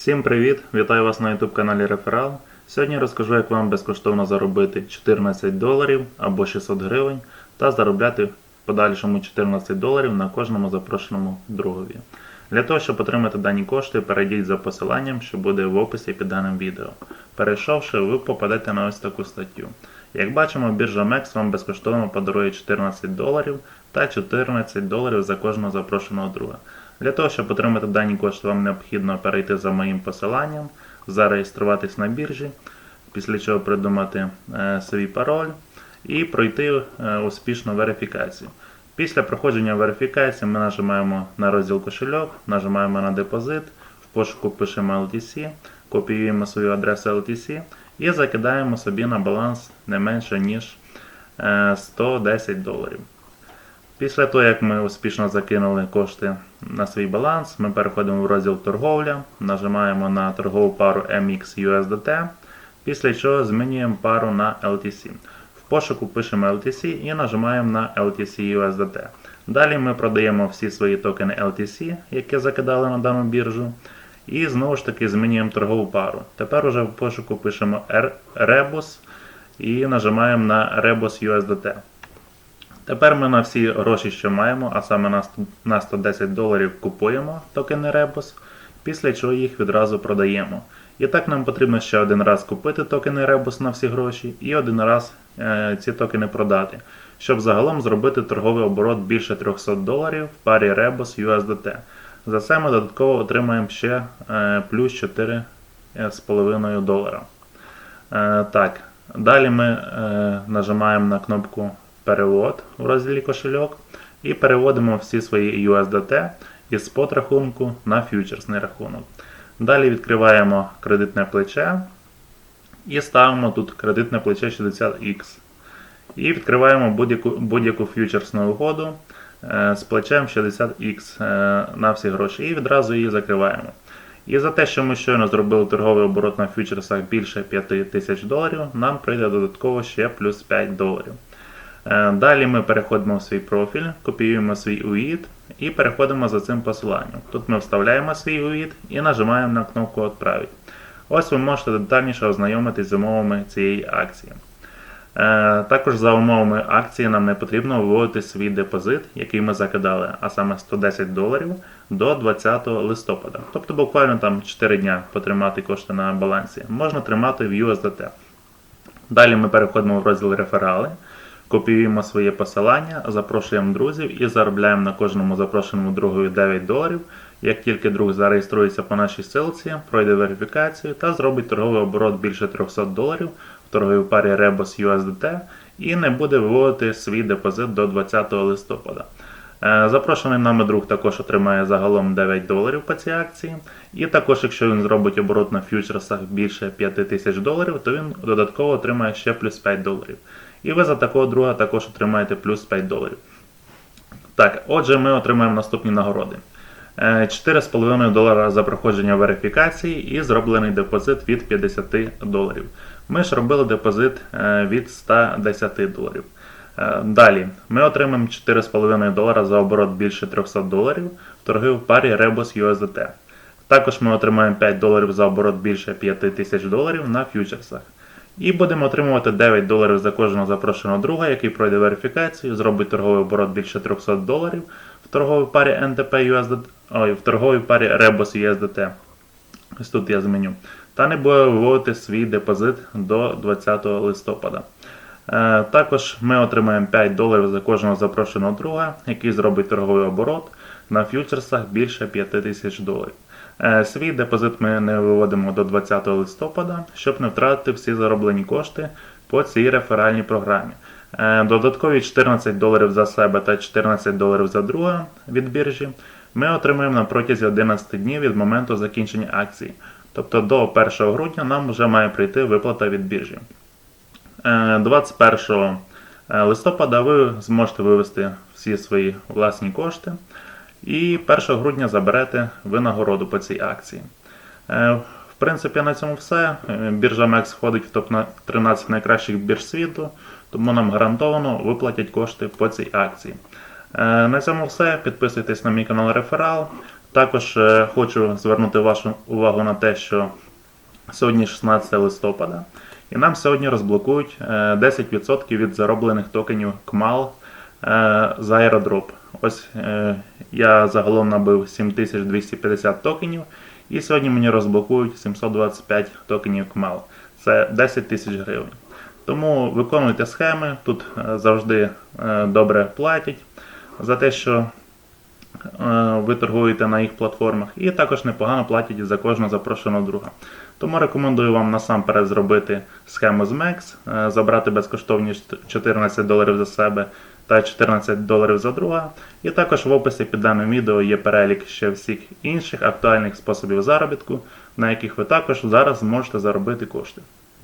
Всім привіт! Вітаю вас на YouTube каналі Реферал. Сьогодні розкажу, як вам безкоштовно заробити 14 доларів або 600 гривень та заробляти в подальшому 14 доларів на кожному запрошеному другові. Для того, щоб отримати дані кошти, перейдіть за посиланням, що буде в описі під даним відео. Перейшовши, ви попадете на ось таку статтю. Як бачимо, біржа MEX вам безкоштовно подарує 14 доларів та 14 доларів за кожного запрошеного друга. Для того, щоб отримати дані кошти, вам необхідно перейти за моїм посиланням, зареєструватись на біржі, після чого придумати е, свій пароль і пройти е, успішну верифікацію. Після проходження верифікації ми нажимаємо на розділ кошельок, нажимаємо на депозит, в пошуку пишемо LTC, копіюємо свою адресу LTC і закидаємо собі на баланс не менше ніж е, 110 доларів. Після того, як ми успішно закинули кошти на свій баланс, ми переходимо в розділ торговля, нажимаємо на торгову пару MXUSDT, після чого змінюємо пару на LTC. В пошуку пишемо LTC і нажимаємо на LTC USDT. Далі ми продаємо всі свої токени LTC, які закидали на дану біржу. І знову ж таки змінюємо торгову пару. Тепер уже в пошуку пишемо Rebus і нажимаємо на Rebus USDT. Тепер ми на всі гроші, що маємо, а саме на 110 доларів купуємо токени Rebus, після чого їх відразу продаємо. І так нам потрібно ще один раз купити токени Rebus на всі гроші і один раз е, ці токени продати, щоб загалом зробити торговий оборот більше 300 доларів в парі Rebus USDT. За це ми додатково отримаємо ще е, плюс 4,5 долара. Е, так, далі ми е, нажимаємо на кнопку перевод у розділі кошельок і переводимо всі свої USDT із спот рахунку на фьючерсний рахунок. Далі відкриваємо кредитне плече і ставимо тут кредитне плече 60X. І відкриваємо будь-яку будь-яку фьючерсну угоду е, з плечем 60X е, на всі гроші і відразу її закриваємо. І за те, що ми щойно зробили торговий оборот на фьючерсах більше 5 тисяч доларів, нам прийде додатково ще плюс 5 доларів. Е, Далі ми переходимо в свій профіль, копіюємо свій UID і переходимо за цим посиланням. Тут ми вставляємо свій UID і нажимаємо на кнопку «Отправить». Ось ви можете детальніше ознайомитись з умовами цієї акції. Е, Також за умовами акції нам не потрібно виводити свій депозит, який ми закидали, а саме 110 доларів до 20 листопада. Тобто буквально там 4 дня потримати кошти на балансі. Можна тримати в USDT. Далі ми переходимо в розділ реферали, копіюємо своє посилання, запрошуємо друзів і заробляємо на кожному запрошеному другові 9 доларів. Як тільки друг зареєструється по нашій ссылці, пройде верифікацію та зробить торговий оборот більше 300 доларів в торговій парі Rebus USDT і не буде виводити свій депозит до 20 листопада. Е, Запрошений нами друг також отримає загалом 9 доларів по цій акції. І також, якщо він зробить оборот на фьючерсах більше 5 тисяч доларів, то він додатково отримає ще плюс 5 доларів. І ви за такого друга також отримаєте плюс 5 доларів. Так, отже, ми отримаємо наступні нагороди. Е, 4,5 долара за проходження верифікації і зроблений депозит від 50 доларів. Ми ж робили депозит е, від 110 доларів. Е, Далі ми отримаємо 4,5 долара за оборот більше 300 доларів в торги в парі Rebus USDT. Також ми отримаємо 5 доларів за оборот більше 5 тисяч доларів на фьючерсах. І будемо отримувати 9 доларів за кожного запрошеного друга, який пройде верифікацію, зробить торговий оборот більше 300 доларів в торговій парі NTP USDT, ой, в торговій парі Rebus USDT. Ось тут я зміню. Та не буде виводити свій депозит до 20 листопада. Е, Також ми отримаємо 5 доларів за кожного запрошеного друга, який зробить торговий оборот на фьючерсах більше 5 тисяч доларів. Е, Свій депозит ми не виводимо до 20 листопада, щоб не втратити всі зароблені кошти по цій реферальній програмі. Е, Додаткові 14 доларів за себе та 14 доларів за друга від біржі ми отримаємо на протязі 11 днів від моменту закінчення акції. Тобто до 1 грудня нам вже має прийти виплата від біржі. Е, 21 листопада ви зможете вивести всі свої власні кошти. І 1 грудня заберете винагороду по цій акції. Е, В принципі, на цьому все. Е, Біржа MEX входить в топ-13 найкращих бірж світу, тому нам гарантовано виплатять кошти по цій акції. Е, На цьому все. Підписуйтесь на мій канал Реферал. Також хочу звернути вашу увагу на те, що сьогодні 16 листопада, і нам сьогодні розблокують е, 10% від зароблених токенів КМАЛ за airdrop. Ось е, я загалом набив 7250 токенів, і сьогодні мені розблокують 725 токенів КМАЛ. Це 10 тисяч гривень. Тому виконуйте схеми, тут е, завжди е, добре платять за те, що е, ви торгуєте на їх платформах, і також непогано платять за кожного запрошеного друга. Тому рекомендую вам насамперед зробити схему з MEX, забрати безкоштовні 14 доларів за себе та 14 доларів за друга. І також в описі під даним відео є перелік ще всіх інших актуальних способів заробітку, на яких ви також зараз можете заробити кошти.